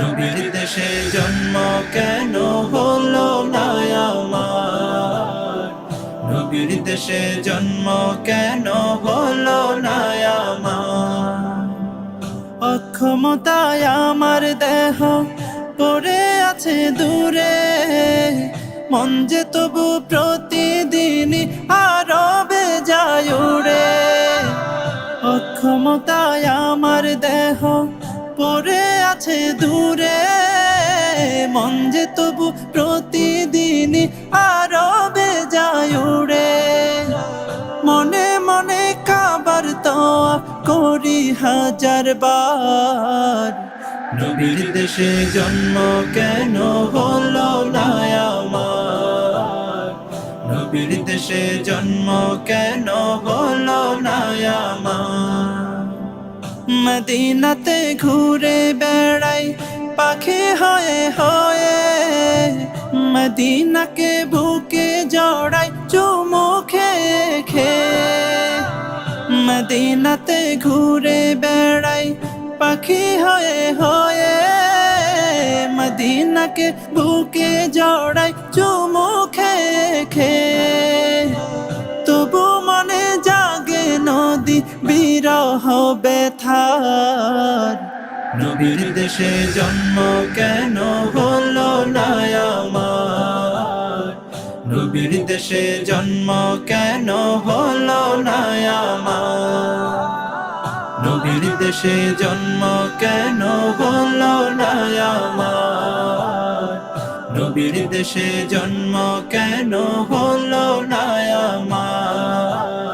নবীর দেশে জন্ম কেন হলো না আমার? নবীর দেশে জন্ম কেন হলো না আমার? অক্ষমতায় আমার দেহ পড়ে আছে দূরে। মন যে তবু প্রতিদিন আরও বেজায় উড়ে। অক্ষমতায় আমার দেহ পড়ে আছে দূরে, মন যে তবু প্রতিদিন আরও বেজায় উড়ে। মনে মনে কাবার তো করি হাজার বার। নবীর দেশে জন্ম কেন হলো না আমার? নবীর দেশে জন্ম কেন হলো না আমার? মদিনাতে ঘুরে বেড়াই, পাখি হয়ে হয়ে। মদিনাকে বুকে জড়াই, চুমু খেয়ে খেয়ে। মদিনাতে ঘুরে বেড়াই, পাখি হয়ে হয়ে। মদিনাকে বুকে জড়াই, চুমু খেয়ে খেয়ে। বিরহ ব্যথার। নবীর দেশে জন্ম কেন হলো না আমার? নবীর দেশে জন্ম কেন হলো না আমার? নবীর দেশে জন্ম কেন হলো না আমার? নবীর দেশে জন্ম কেন হলো না আমার?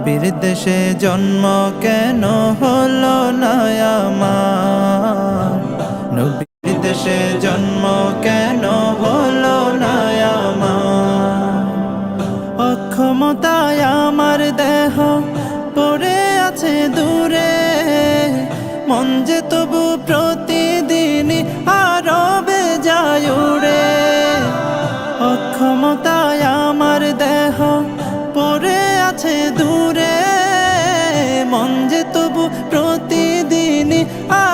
নবীর দেশে জন্ম কেন হলো না নবীর দেশে জন্ম কেন হলো না অক্ষমতায় আমার দেহ পড়ে আছে দূরে, মন যে তবু প্রতিদিন দূরে